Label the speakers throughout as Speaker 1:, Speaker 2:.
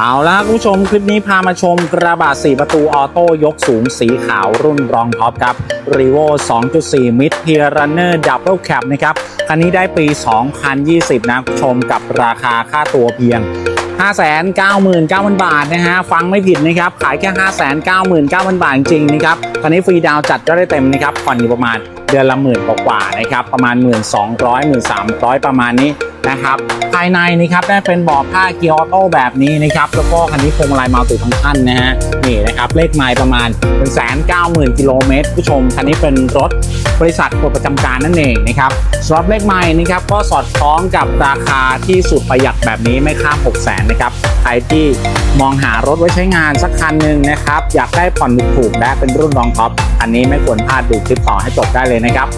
Speaker 1: เอาละคุณผู้ชมคลิปนี้พามาชมกระบะ 4 ประตูออโต้ยกสูงสีขาวรุ่นรองท็อปครับ r e v o 2.4 Mid Tier Runner Double Cab นะครับ คันนี้ได้ปี 2020 นะคุณผู้ชมกับราคาค่าตัวเพียง 599,000 บาทนะฮะ ฟังไม่ผิดนะครับ ขายแค่ 599,000 บาทจริงๆนะครับคันนี้ฟรีดาวน์จัดก็ได้เต็มนะครับผ่อนอยู่ประมาณเดือนละหมื่นกว่าๆนะครับประมาณ 1,200 1,300 ประมาณนี้ นะครับ ภายในนี่ครับได้เป็นบาะผ้าเกียร์ออโต้แบบนี้นะครับแล้วก็คันนี้พวงมาลัยมัลติฟังก์ชันนะฮะนี่นะครับเลขไมล์ประมาณ1 9 0 0 0 0กิโลเมตรผู้ชมคันนี้เป็นรถบริษัทปลดประจำการนั่นเองนะครับสำหรับเลขไมล์นะครับก็สอดคล้องกับราคาที่สุดประหยัดแบบนี้ไม่ข้าม6 0 0 0 0 0นะครับใครที่มองหารถไว้ใช้งานสักคันหนึ่งนะครับอยากได้ผ่อนถูกและเป็นรุ่นรองท็อปอันนี้ไม่ควรพลาดดูคลิปต่อให้จบได้เลยนะครับ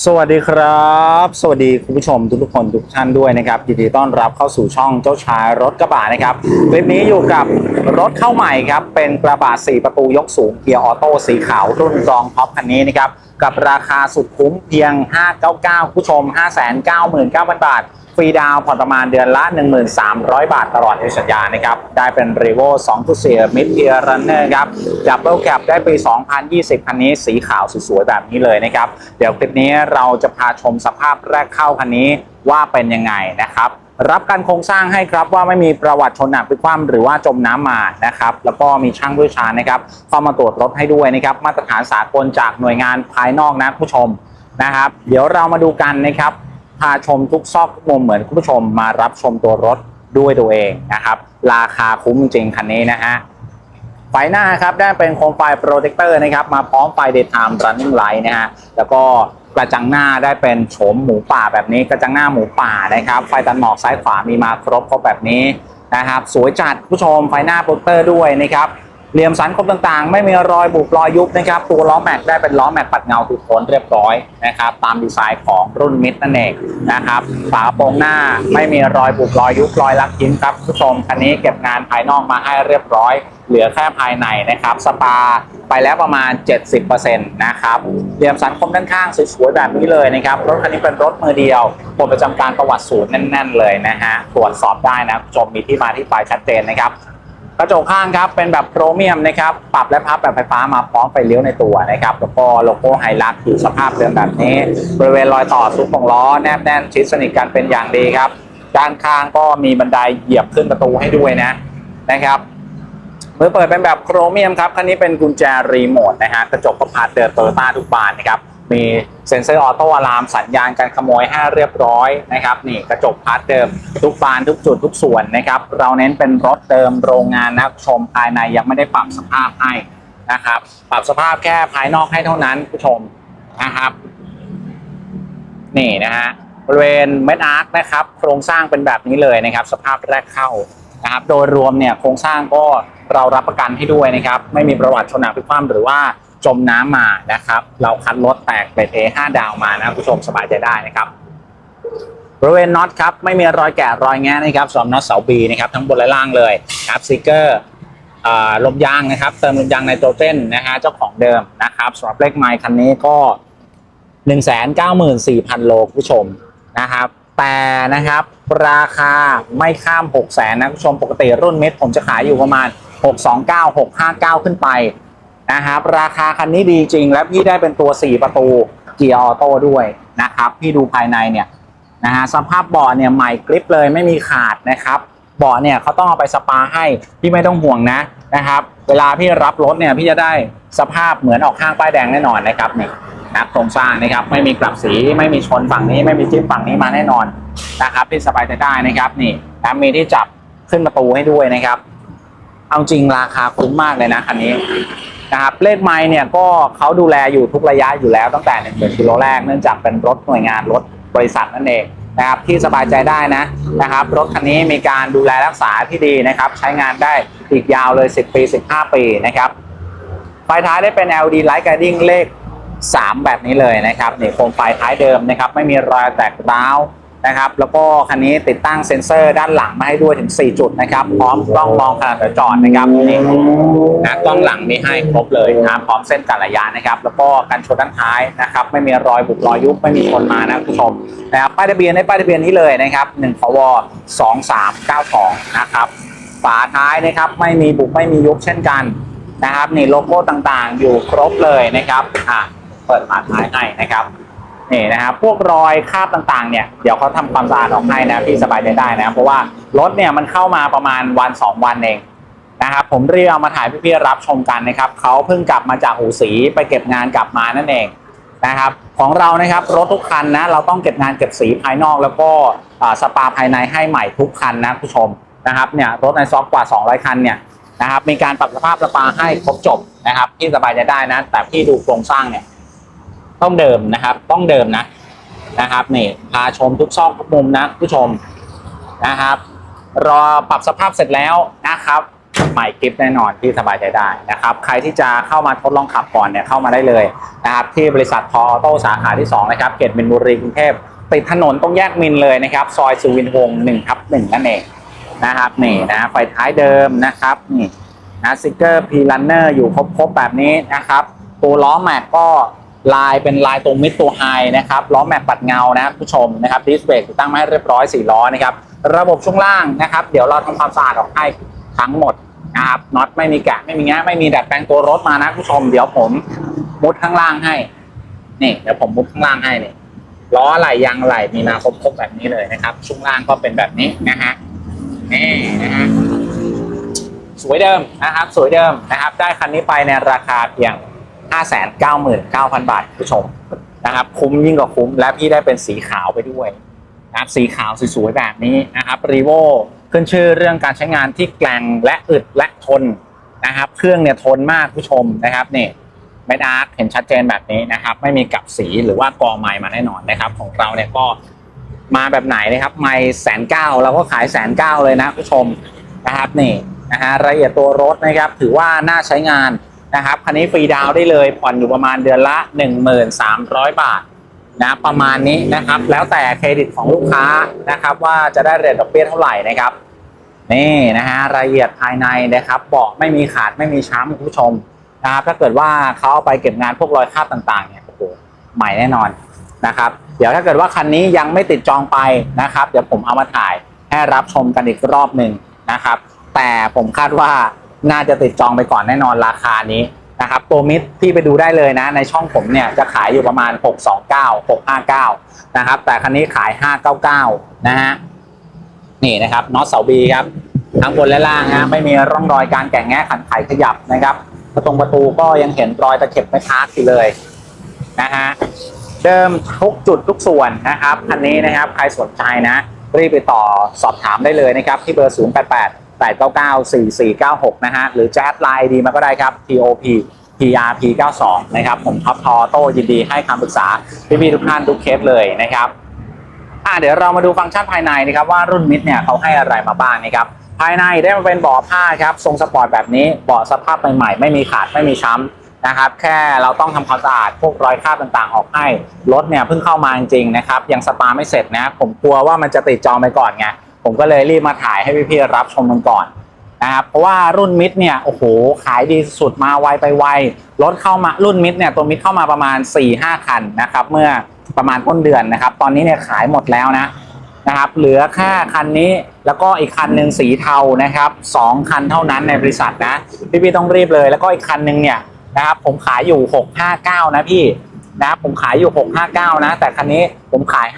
Speaker 1: สวัสดีครับ สวัสดีคุณผู้ชมทุกๆคนทุกท่านด้วยนะครับยินดีต้อนรับเข้าสู่ช่องเจ้าชายรถกระบะนะครับคลิปนี้อยู่กับรถเข้าใหม่ครับเป็นกระบะ4 ประตูยกสูงเกียร์ออโต้สีขาวรุ่นรองท็อปคันนี้นะครับ กับราคาสุดคุ้มเพียง 599 ผู้ชม 599,000 บาท ฟรีดาวผ่อนประมาณเดือนละ 1,300 บาทตลอดอายุสัญญานะครับ ได้เป็น r e v o 2.4 Mid Tier Runner ครับ Double Cab ได้ปี 2020 คันนี้สีขาวสวยๆแบบนี้เลยนะครับ เดี๋ยวคลิปนี้เราจะพาชมสภาพแรกเข้าคันนี้ว่าเป็นยังไงนะครับ รับการโครงสร้างให้ครับว่าไม่มีประวัติชนหนักพลิกคว่ำหรือว่าจมน้ำมานะครับแล้วก็มีช่างผู้ชาญนะครับเข้ามาตรวจรถให้ด้วยนะครับมาตรฐานสากลจากหน่วยงานภายนอกนะผู้ชมนะครับ เดี๋ยวเรามาดูกันนะครับพาชมทุกซอกทุกมุมเหมือนคุณผู้ชมมารับชมตัวรถด้วยตัวเองนะครับ ราคาคุ้มจริงคันนี้นะฮะไฟหน้าครับได้เป็นโคมไฟโปรเทคเตอร์นะครับมาพร้อมไฟ daytime running light นะฮะแล้วก็ กระจังหน้าได้เป็นโฉมหมูป่าแบบนี้กระจังหน้าหมูป่านะครับ ไฟตัดหมอกซ้ายขวามีมาครบครบแบบนี้นะครับ สวยจัดผู้ชมไฟหน้าโปรเทคเตอร์ด้วยนะครับ เหลี่ยมสันคมต่างๆ ไม่มีรอยบุบรอยยุบนะครับ ตัวล้อแม็กได้เป็นล้อแม็กปัดเงาทุกโคนเรียบร้อยนะครับ ตามดีไซน์ของรุ่นมิดนั่นเองนะครับ ฝากระโปรงหน้าไม่มีรอยบุบรอยยุบรอยลักยิ้มครับผู้ชมคันนี้เก็บงานภายนอกมาให้เรียบร้อย เหลือแค่ภายในนะครับ สปาไปแล้วประมาณ 70%นะครับ เหลี่ยมสันคมด้านข้างสวยๆแบบนี้เลยนะครับ รถคันนี้เป็นรถมือเดียวปลดประจำการประวัติศูนย์แน่น ๆ เลยนะฮะ ตรวจสอบได้นะผู้ชมมีที่มาที่ไปชัดเจนนะครับ ระจกข้างครับเป็นแบบโครเมียมนะครับปรับและพับแบบไฟฟ้ามาพร้อมไฟเลี้ยวในตัวนะครับแล้วก็โลโก้ไฮลักอยู่สภาพเดิมแบบนี้ บริเวณรอยต่อซุปของล้อแนบแน่นชิดสนิทกันเป็นอย่างดีครับ ด้านข้างก็มีบันไดเหยียบขึ้นประตูให้ด้วยนะนะครับมือเปิดเป็นแบบโครเมียมครับคันนี้เป็นกุญแจรีโมทนะฮะกระจกประพาสเดิมโตโยต้าทุกบานนะครับ มีเซ็นเซอร์ออโต้อะลามสัญญาณการขโมยให้เรียบร้อยนะครับนี่กระจกพาร์ทเดิม ทุกบานทุกจุดทุกส่วนนะครับ เราเน้นเป็นรถเดิมโรงงานนะครับชมภายในยังไม่ได้ปรับสภาพให้นะครับ ปรับสภาพแค่ภายนอกให้เท่านั้นผู้ชมนะครับ นี่นะฮะบริเวณเม็ดอาร์คนะครับ โครงสร้างเป็นแบบนี้เลยนะครับ สภาพแรกเข้านะครับโดยรวมเนี่ยโครงสร้างก็เรารับประกันให้ด้วยนะครับ ไม่มีประวัติชนหนักพลิกคว่ำหรือว่า จมน้ำมานะครับ เราคัดรถแตกเกรด A 5 ดาวมานะผู้ชมสบายใจได้นะครับบริเวณน็อตครับไม่มีรอยแกะรอยแงะนะครับสำหรับน็อตเสาบีนะครับทั้งบนและล่างเลยครับซิกเกอร์ลมยางนะครับเติมลมยางไนโตรเจนนะฮะเจ้าของเดิมนะครับสำหรับเลขไมล์คันนี้ก็ 194,000 โลคุณผู้ชมนะครับแต่นะครับราคาไม่ข้าม 6 0 0 0 0นะคุณผู้ชมปกติรุ่นเม็ดผมจะขายอยู่ประมาณ 629 659 ขึ้นไป นะครับ ราคาคันนี้ดีจริง และพี่ได้เป็นตัว 4 ประตูเกียร์ออโต้ด้วยนะครับ พี่ดูภายในเนี่ยนะฮะสภาพเบาะเนี่ยใหม่กริปเลยไม่มีขาดนะครับเบาะเนี่ยเขาต้องเอาไปสปาให้พี่ไม่ต้องห่วงนะนะครับ เวลาพี่รับรถเนี่ยพี่จะได้สภาพเหมือนออกข้างป้ายแดงแน่นอนนะครับนี่นะโครงสร้างนะครับไม่มีกลับสีไม่มีชนฝั่งนี้ ไม่มีจิ้มฝั่งนี้มาแน่นอนนะครับพี่สบายใจได้นะครับนี่นะมีที่จับขึ้นประตูให้ด้วยนะครับ เอาจริงราคาคุ้มมากเลยนะคันนี้ นะครับเลขไม้เนี่ยก็เขาดูแลอยู่ทุกระยะอยู่แล้วตั้งแต่1นึ่งกิโลแรกเนื่องจากเป็นรถหน่วยงานรถบริษัทนั่นเองนะครับที่สบายใจได้นะนะครับรถคันนี้มีการดูแลรักษาที่ดีนะครับ ใช้งานได้อีกยาวเลย 10 ปี 15 ปีนะครับไฟท้ายได้เป็น LED Light Guiding เลข 3 แบบนี้เลยนะครับนี่โคมไฟท้ายเดิมนะครับไม่มีรอยแตกร้าว นะครับ แล้วก็คันนี้ติดตั้งเซ็นเซอร์ด้านหลังมาให้ด้วยถึง 4 จุดนะครับ พร้อมกล้องมองขณะจอดนะครับนี่นะกล้องหลังมีให้ครบเลยนะพร้อมเส้นกันระยะนะครับ แล้วก็กันชนด้านท้ายนะครับ ไม่มีรอยบุบรอยยุบไม่มีชนมานะคุณผู้ชมนะครับป้ายทะเบียนในป้ายทะเบียนนี้เลยนะครับ1พว2392 นะครับฝาท้ายนะครับไม่มีบุบไม่มียุบเช่นกันนะครับนี่โลโก้ต่างๆ อยู่ครบเลยนะครับอะเปิดฝาท้ายให้นะครับ นี่นะครับพวกรอยคราบต่างๆเนี่ยเดี๋ยวเขาทำความสะอาดออกให้นะพี่สบายใจได้นะเพราะว่ารถเนี่ยมันเข้ามาประมาณวัน 2 วันเองนะครับผมเรียกเอามาถ่ายพี่ๆรับชมกันนะครับเขาเพิ่งกลับมาจากหูสีไปเก็บงานกลับมานั่นเองนะครับของเรานะครับรถทุกคันนะเราต้องเก็บงานเก็บสีภายนอก แล้วก็สปาภายในให้ใหม่ทุกคันนะผู้ชมนะครับเนี่ยรถในซอฟกว่า 200 คันเนี่ยนะครับมีการปรับสภาพสปาให้ครบจบนะครับพี่สบายใจได้นะแต่พี่ดูโครงสร้างเนี่ย ต้องเดิมนะครับ ต้องเดิมนะนะครับนี่พาชมทุกซอกทุกมุมนะผู้ชมนะครับ รอปรับสภาพเสร็จแล้วนะครับใหม่กิฟต์แน่นอนที่สบายใจได้นะครับ ใครที่จะเข้ามาทดลองขับก่อนเนี่ยเข้ามาได้เลยนะครับ ที่บริษัททออโต้สาขาที่ 2 นะครับเกตมินบุรีกรุงเทพติดถนนตรงแยกมินเลยนะครับ ซอยสุวินทวงศ์1ทับ1นั่นเองนะครับนี่นะไฟท้ายเดิมนะครับนี่นะสติกเกอร์พีลันเนอร์อยู่ครบๆแบบนี้นะครับ ตัวล้อแม็กก็ ลายเป็นลายตรงมิดตัวไฮนะครับล้อแม็กปัดเงานะผู้ชมนะครับดิสเบรกติดตั้งมาให้เรียบร้อย4ล้อนะครับระบบช่วงล่างนะครับเดี๋ยวเราทำความสะอาดออกให้ทั้งหมดนะครับน็อตไม่มีแกะไม่มีแงะไม่มีดัดแปลงตัวรถมานะผู้ชม เดี๋ยวผมมุดข้างล่างให้นี่เดี๋ยวผมมุดข้างล่างให้นี่ล้อไหลยางไหลมีมาครบๆแบบนี้เลยนะครับช่วงล่างก็เป็นแบบนี้นะฮะนี่นะฮะสวยเดิมนะครับ สวยเดิมนะครับ ได้คันนี้ไปในราคาเพียง 599,000 บาทผู้ชมนะครับ คุ้มยิ่งกว่าคุ้มและพี่ได้เป็นสีขาวไปด้วยนะครับสีขาวสวยๆแบบนี้นะครับรีโวขึ้นชื่อเรื่องการใช้งานที่แกร่งและอึดและทนนะครับ เครื่องเนี่ยทนมากผู้ชมนะครับนี่เมดอาร์เห็นชัดเจนแบบนี้นะครับ ไม่มีกับสีหรือว่ากองไม้มาแน่นอนนะครับ ของเราเนี่ยก็มาแบบไหนนะครับไม่แสนเก้าเราก็ขายแสนเก้าเลยนะผู้ชมนะครับนี่นะฮะรายละเอียดตัวรถนะครับ ถือว่าน่าใช้งาน นะครับคันนี้ฟรีดาวน์ได้เลยผ่อนอยู่ประมาณเดือนละ 1,300 บาทนะประมาณนี้นะครับ แล้วแต่เครดิตของลูกค้านะครับว่าจะได้เรทดอกเบี้ยเท่าไหร่นะครับนี่นะฮะรายละเอียดภายในนะครับเบาะไม่มีขาดไม่มีช้ำคุณผู้ชมนะครับถ้าเกิดว่าเขาเอาไปเก็บงานพวกรอยคราบต่างๆเนี่ยโอ้โหใหม่แน่นอนนะครับ เดี๋ยวถ้าเกิดว่าคันนี้ยังไม่ติดจองไปนะครับ เดี๋ยวผมเอามาถ่ายให้รับชมกันอีกรอบหนึ่งนะครับ แต่ผมคาดว่า น่าจะติดจองไปก่อนแน่นอนราคานี้นะครับตัวมิดพี่ไปดูได้เลยนะ ในช่องผมเนี่ยจะขายอยู่ประมาณ 629 659 นะครับ แต่คันนี้ขาย 599 นะฮะนี่นะครับน็อตเสาบีครับทั้งบนและล่างฮะไม่มีร่องรอยการแก่งแง่ขันไขขยับนะครับประตงประตูก็ยังเห็นรอยตะเข็บไม่ทักอยู่เลยนะฮะเดิมทุกจุดทุกส่วนนะครับคันนี้นะครับใครสนใจนะ รีบไปต่อสอบถามได้เลยนะครับ ที่เบอร์ 088 8 8 8 9 9 4 4 9 6 นะฮะ หรือแชทไลน์ดีมาก็ได้ครับ TOP PRP 92นะครับ ผมท็อปทอโต้ยินดีให้คำปรึกษาพี่ๆทุกท่านทุกเคสเลยนะครับอะเดี๋ยวเรามาดูฟังก์ชันภายในนะครับว่ารุ่นมิดเนี่ยเขาให้อะไรมาบ้างนะครับภายในได้มาเป็นเบาะผ้าครับทรงสปอร์ตแบบนี้เบาะสภาพใหม่ๆไม่มีขาดไม่มีช้ำนะครับ แค่เราต้องทำความสะอาดพวกรอยคราบต่างๆ ออกให้รถเนี่ยเพิ่งเข้ามาจริงๆนะครับยังสปาไม่เสร็จนะผมกลัวว่ามันจะติดจองไปก่อนไง ผมก็เลยรีบมาถ่ายให้พี่ๆรับชมกันก่อนนะครับเพราะว่ารุ่นมิดเนี่ยโอ้โหขายดีสุดมาไวไปไวรถเข้ามารุ่นมิดเนี่ยตัวมิดเข้ามาประมาณ 4-5 คันนะครับเมื่อประมาณต้นเดือนนะครับ ตอนนี้เนี่ยขายหมดแล้วนะนะครับเหลือแค่คันนี้แล้วก็อีกคันหนึ่งสีเทานะครับสองคันเท่านั้นในบริษัทนะพี่พี่ๆต้องรีบเลยแล้วก็อีกคันหนึ่งเนี่ยนะครับผมขายอยู่ 659 นะพี่นะครับผมขายอยู่ 659 นะ แต่คันนี้ผมขาย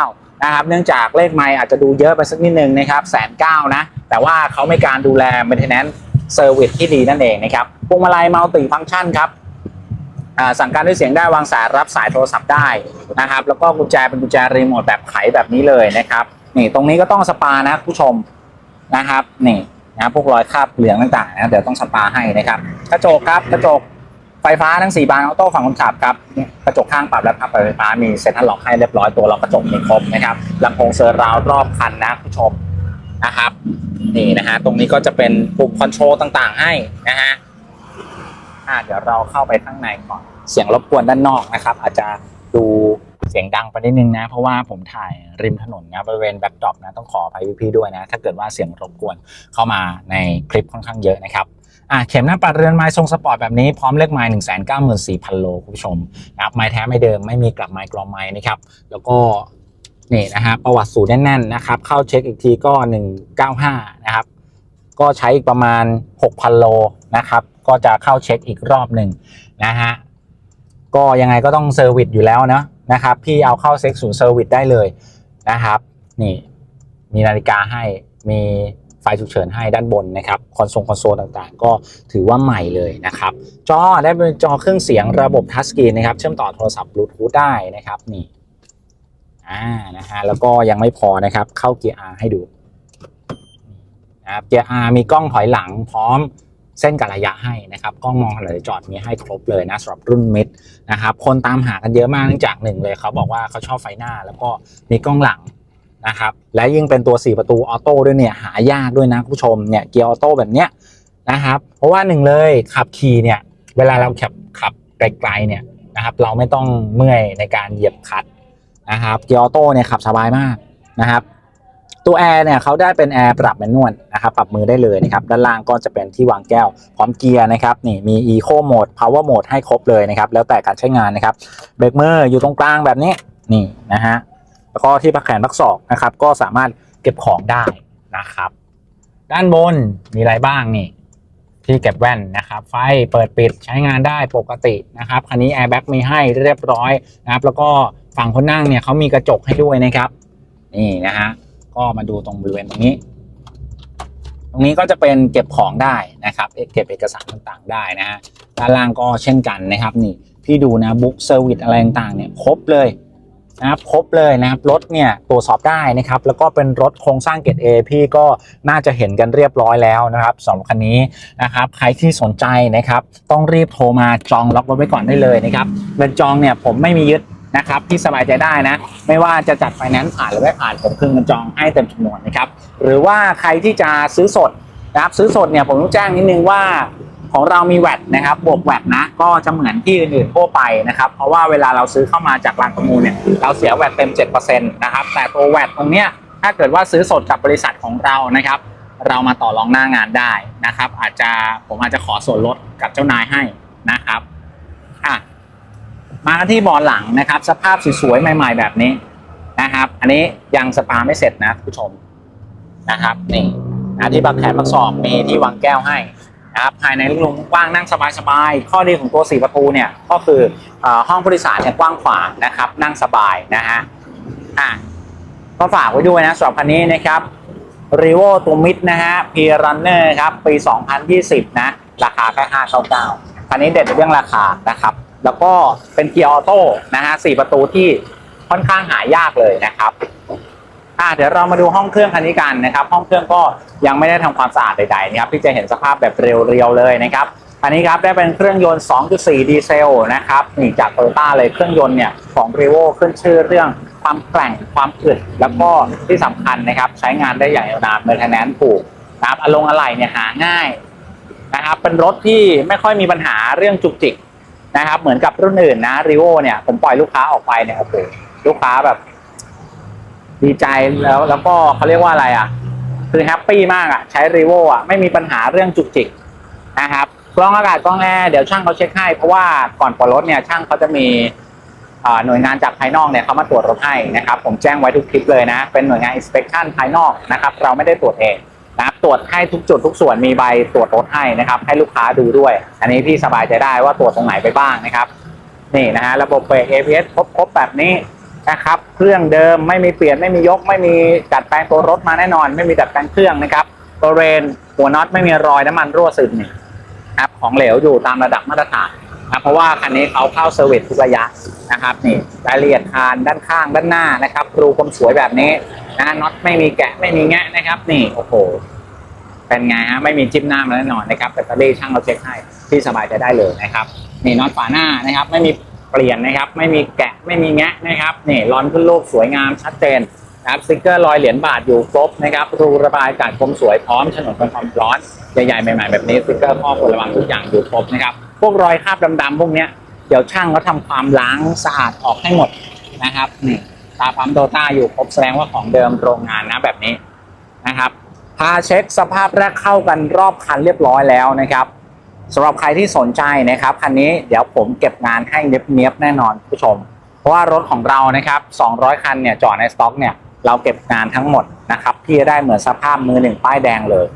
Speaker 1: 599 นะครับเนื่องจากเลขไมล์อาจจะดูเยอะไปสักนิดนึงนะครับแสนเก้านะ แต่ว่าเขาไม่การดูแล maintenance service ที่ดีนั่นเองนะครับพวงมาลัยมัลติฟังก์ชันครับสั่งการด้วยเสียงได้วางสายรับสายโทรศัพท์ได้นะครับ แล้วก็กุญแจเป็นกุญแจรีโมทแบบไขแบบนี้เลยนะครับนี่ตรงนี้ก็ต้องสปานะผู้ชมนะครับนี่นะพวกรอยคราบเหลืองต่างๆนะเดี๋ยวต้องสปาให้นะครับ กระจกครับกระจก ไฟฟ้าทั้ง 4 บานออโต้ฝั่งคนขับครับกระจกข้างปรับและพับไฟฟ้ามีเซ็นทรัลล็อกให้เรียบร้อยตัวล็อกกระจกมีครบนะครับลำโพงเซอร์ราวรอบคันนะผู้ชมนะครับนี่นะฮะตรงนี้ก็จะเป็นปุ่มคอนโทรลต่างๆ ให้นะฮะอ่าเดี๋ยวเราเข้าไปข้างในก่อน เสียงรบกวนด้านนอกนะครับ อาจจะดูเสียงดังไปนิดนึงนะ เพราะว่าผมถ่ายริมถนนนะบริเวณแบ็คดรอปนะต้องขออภัยพี่ๆด้วยนะ ถ้าเกิดว่าเสียงรบกวนเข้ามาในคลิปค่อนข้างเยอะนะครับ อะเข็มหน้าปัดเรือนไม้ทรงสปอร์ตแบบนี้พร้อมเลขไม้หนึ่งแสนเก้าหมื่นสี่พันโลคุณผู้ชมนะครับไม้แท้ไม่เดิมไม่มีกลับไม้กรองไม้นะครับแล้วก็นี่นะฮะประวัติสูตรแน่นๆนะครับเข้าเช็คอีกทีก็195นะครับก็ใช้อีกประมาณ6,000โลนะครับก็จะเข้าเช็คอีกรอบหนึ่งนะฮะก็ยังไงก็ต้องเซอร์วิสอยู่แล้วนะนะครับพี่เอาเข้าเซ็กศูนย์เซอร์วิสได้เลยนะครับนี่มีนาฬิกาให้มี ไฟฉุกเฉินให้ด้านบนนะครับคอนโซลคอนโซลต่างๆ ก็ถือว่าใหม่เลยนะครับจอได้เป็นจอเครื่องเสียงระบบทัชสกรีนนะครับเชื่อมต่อโทรศัพท์บลูทูธได้นะครับนี่อ่านะฮะแล้วก็ยังไม่พอนะครับเข้าเกียร์ R ให้ดูนะครับเกียร์ R มีกล้องถอยหลังพร้อมเส้นกับระยะให้นะครับกล้องมองหลังจอดมีให้ครบเลยนะสำหรับรุ่นมิดนะครับคนตามหากันเยอะมากเนื่องจากหนึ่งเลยเขาบอกว่าเขาชอบไฟหน้า แล้วก็มีกล้องหลัง นะครับและยิ่งเป็นตัว 4 ประตูออโต้ด้วยเนี่ยหายากด้วยนะผู้ชมเนี่ยเกียร์ออโต้แบบเนี้ยนะครับเพราะว่าหนึ่งเลยขับขี่เนี่ยเวลาเราขับขับไกลๆเนี่ยนะครับเราไม่ต้องเมื่อยในการเหยียบคลัตช์นะครับเกียร์ออโต้เนี่ยขับสบายมากนะครับตัวแอร์เนี่ยเขาได้เป็นแอร์ปรับแมนนวลนะครับปรับมือได้เลยนะครับด้านล่างก็จะเป็นที่วางแก้ว พร้อมเกียร์นะครับนี่มี Eco Mode Power Mode ให้ครบเลยนะครับแล้วแต่การใช้งานนะครับเบรกมืออยู่ตรงกลางแบบนี้นี่นะฮะ แล้วก็ที่พักแขนพักศอกนะครับ ก็สามารถเก็บของได้นะครับ ด้านบนมีอะไรบ้างนี่ ที่เก็บแว่นนะครับ ไฟเปิดปิดใช้งานได้ปกตินะครับคันนี้แอร์แบ็กมีให้เรียบร้อยนะครับ แล้วก็ฝั่งคนนั่งเนี่ยเขามีกระจกให้ด้วยนะครับ นี่นะฮะก็มาดูตรงบริเวณตรงนี้ตรงนี้ก็จะเป็นเก็บของได้นะครับ เก็บเอกสารต่างๆได้นะฮะ ด้านล่างก็เช่นกันนะครับ นี่พี่ดูนะบุ๊กเซอร์วิสอะไรต่างๆเนี่ยครบเลย นะครับครบเลยนะครับรถเนี่ยตรวจสอบได้นะครับแล้วก็เป็นรถโครงสร้างเกรด A พี่ก็น่าจะเห็นกันเรียบร้อยแล้วนะครับสำหรับคันนี้นะครับใครที่สนใจนะครับต้องรีบโทรมาจองล็อกรถไว้ก่อนได้เลยนะครับเงินจองเนี่ยผมไม่มียึดนะครับที่สบายใจได้นะ ไม่ว่าจะจัดไฟแนนซ์ผ่านหรือไม่ผ่านผมคืนเงินจองให้เต็มจำนวนนะครับหรือว่าใครที่จะซื้อสดนะครับซื้อสดเนี่ยผมต้องแจ้งนิดนึงว่า ของเรามีแวดนะครับบวกแวดนะก็จะเหมือนที่อื่นๆทั่วไปนะครับ เพราะว่าเวลาเราซื้อเข้ามาจากร้านประมูลเนี่ยเราเสียแวดเต็ม 7%นะครับแต่ตัวแวดตรงเนี้ยถ้าเกิดว่าซื้อสดกับบริษัทของเรานะครับ เรามาต่อรองหน้างานได้นะครับ อาจจะผมอาจจะขอส่วนลดกับเจ้านายให้นะครับอะมาที่เบอลหลังนะครับ สภาพสวยๆใหม่ ๆ แบบนี้นะครับ อันนี้ยังสปาไม่เสร็จนะผู้ชมนะครับนี่นที่บักแขนบักศอกมีที่วางแก้วให้ นะครับภายในลุงกว้างนั่งสบายๆข้อดีของตัว4ประตูเนี่ยก็คือเออห้องผู้โดยสารเนี่ยกว้างขวางนะครับ นั่งสบายนะฮะอะก็ฝากไว้ด้วยนะสำหรับคันนี้นะครับรีโวตัวมิดนะฮะพีรันเนอร์ครับปี 2020 นะ ราคาแค่599คันนี้เด็ดในเรื่องราคานะครับ แล้วก็เป็นเกียร์ออโต้นะฮะสี่ประตูที่ค่อนข้างหายากเลยนะครับ อ่าเดี๋ยวเรามาดูห้องเครื่องคันนี้กันนะครับ ห้องเครื่องก็ยังไม่ได้ทำความสะอาดใดๆนะครับที่จะเห็นสภาพแบบเรียวๆเลยนะครับอันนี้ครับได้เป็นเครื่องยนต์ 2.4 ดีเซลนะครับนี่จากโตโยต้าเลยเครื่องยนต์เนี่ยของ r e v o ขึ้นชื่อเรื่องความแกร่งความอึดแล้วก็ที่สำคัญนะครับใช้งานได้อย่างยาวนานเมื่อทนนถูกนะครับอารมณ์อะไรเนี่ยหาง่ายนะครับเป็นรถที่ไม่ค่อยมีปัญหาเรื่องจุกจิกนะครับเหมือนกับรุ่นอื่นนะรีโวเนี่ยผมปล่อยลูกค้าออกไปเนี่ยโอ้โหลูกค้าแบบ ดีใจแล้วแล้วก็เขาเรียกว่าอะไรอะ คือแฮปปี้มากอะ ใช้รีโวอะ ไม่มีปัญหาเรื่องจุกจิกนะครับกล้องอากาศกล้องแอร์เดี๋ยวช่างเขาเช็คให้ เพราะว่าก่อนปล่อยรถเนี่ยช่างเขาจะมีหน่วยงานจากภายนอกเนี่ยเขามาตรวจรถให้นะครับ ผมแจ้งไว้ทุกคลิปเลยนะ เป็นหน่วยงาน inspection ภายนอกนะครับ เราไม่ได้ตรวจเองนะครับตรวจให้ทุกจุดทุกส่วนมีใบตรวจรถให้นะครับ ให้ลูกค้าดูด้วย อันนี้พี่สบายใจได้ว่าตรวจตรงไหนไปบ้างนะครับ นี่นะฮะระบบเบรก ABS ครบครบแบบนี้ นะครับ เครื่องเดิมไม่มีเปลี่ยนไม่มียก ไม่มีดัดแปลงตัวรถมาแน่นอน ไม่มีดัดแปลงเครื่องนะครับบริเวณหัวน็อตไม่มีรอยน้ำมันรั่วซึมนี่ครับของเหลวอยู่ตามระดับมาตรฐานนะเพราะว่าคันนี้เขาเข้าเซอร์วิสทุกระยะนะครับนี่รายละเอียดคานด้านข้างด้านหน้านะครับครูคมสวยแบบนี้นะน็อตไม่มีแกะไม่มีแงะนะครับ นี่โอ้โหเป็นไงฮะไม่มีจิ้มหน้ามาแน่นอนนะครับแบตเตอรี่ช่างเราเช็คให้ที่สบายใจได้เลยนะครับนี่น็อตฝาหน้านะครับ ไม่มี เปลี่ยนนะครับ ไม่มีแกะไม่มีแงะนะครับนี่ร้อนขึ้นรูปสวยงามชัดเจนนะครับสติกเกอร์รอยเหรียญบาทอยู่ครบนะครับรูระบายอากาศคมสวยพร้อมฉนวนกันความร้อนใหญ่ๆใหม่ๆแบบนี้สติกเกอร์ข้อควรระวังทุกอย่างอยู่ครบนะครับพวกรอยคราบดำๆพวกเนี้ยเดี๋ยวช่างเขาทำความล้างสะอาดออกให้หมดนะครับนี่ตาปั๊มโดต้าอยู่ครบแสดงว่าของเดิมโรงงานนะแบบนี้นะครับพาเช็คสภาพแรกเข้ากันรอบคันเรียบร้อยแล้วนะครับ สำหรับใครที่สนใจนะครับคันนี้เดี๋ยวผมเก็บงานให้เนียบๆแน่นอนคุณผู้ชม เพราะว่ารถของเรานะครับ 200 คันเนี่ยจอดในสต็อกเนี่ยเราเก็บงานทั้งหมดนะครับที่จะได้เหมือนสภาพมือหนึ่งป้ายแดงเลย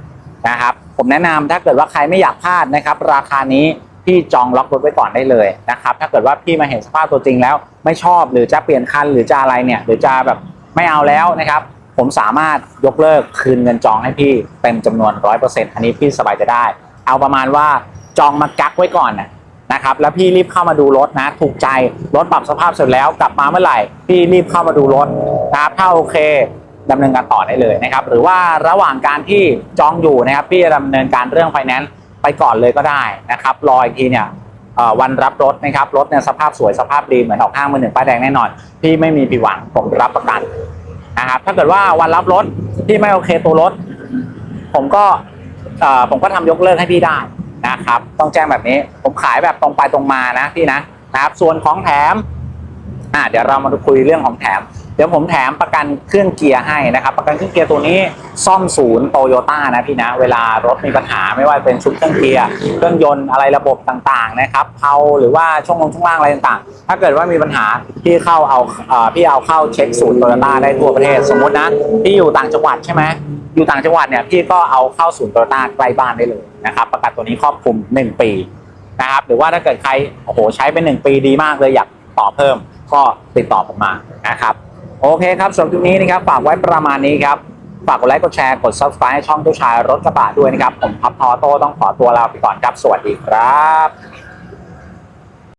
Speaker 1: นะครับผมแนะนำถ้าเกิดว่าใครไม่อยากพลาดนะครับ ราคานี้พี่จองล็อกรถไว้ก่อนได้เลยนะครับถ้าเกิดว่าพี่มาเห็นสภาพตัวจริงแล้ว ไม่ชอบหรือจะเปลี่ยนคันหรือจะอะไรเนี่ยหรือจะแบบไม่เอาแล้วนะครับผมสามารถยกเลิกคืนเงินจองให้พี่เต็มจำนวน 100%อันนี้พี่สบายใจะได้ เอาประมาณว่า จองมากักไว้ก่อนนะนะครับแล้วพี่รีบเข้ามาดูรถนะ ถูกใจรถปรับสภาพเสร็จแล้วกลับมาเมื่อไหร่พี่รีบเข้ามาดูรถนะครับถ้าโอเคดำเนินการต่อได้เลยนะครับ หรือว่าระหว่างการที่จองอยู่นะครับพี่จะดำเนินการเรื่องไฟแนนซ์ไปก่อนเลยก็ได้นะครับรออีกทีเนี่ยวันรับรถนะครับรถเนี่ยสภาพสวยสภาพดีเหมือนออกห้างมือหนึ่งป้ายแดงแน่นอน พี่ไม่มีผิดหวังผมรับประกันนะครับถ้าเกิดว่าวันรับรถพี่ไม่โอเคตัวรถ ผมก็ผมก็ทำยกเลิกให้พี่ได้ นะครับ ต้องแจ้งแบบนี้ผมขายแบบตรงไปตรงมานะพี่นะนะครับ ส่วนของแถมอ่าเดี๋ยวเรามาดูคุยเรื่องของแถม เดี๋ยวผมแถมประกันเครื่องเกียร์ให้นะครับ ประกันเครื่องเกียร์ตัวนี้ซ่อมศูนย์โตโยต้านะพี่นะ เวลารถมีปัญหาไม่ว่าเป็นชุดเครื่องเกียร์เครื่องยนต์อะไรระบบต่างๆนะครับเพาหรือว่าช่วงลงช่วงล่างอะไรต่างๆ ถ้าเกิดว่ามีปัญหาพี่เข้าเอาอ่อพี่เอาเข้าเช็คศูนย์โตโยต้าได้ทั่วประเทศสมมตินะพี่อยู่ต่างจังหวัดใช่ไหม อยู่ต่างจังหวัดเนี่ยพี่ก็เอาเข้าศูนย์โตโยต้าใกล้บ้านได้เลยนะครับประกันตัวนี้ครอบคลุม 1 ปีนะครับหรือว่าถ้าเกิดใครโอ้โหใช้เป็น 1 ปีดีมากเลยอยากต่อเพิ่มก็ติดต่อผมมานะครับโอเคครับสำหรับคลิปนี้นะครับฝากไว้ประมาณนี้ครับฝากกดไลค์กดแชร์กด subscribe ช่องเจ้าชายรถกระบะด้วยนะครับ ผมพับทอโต้ต้องขอตัวลาไปก่อนครับ สวัสดีครับ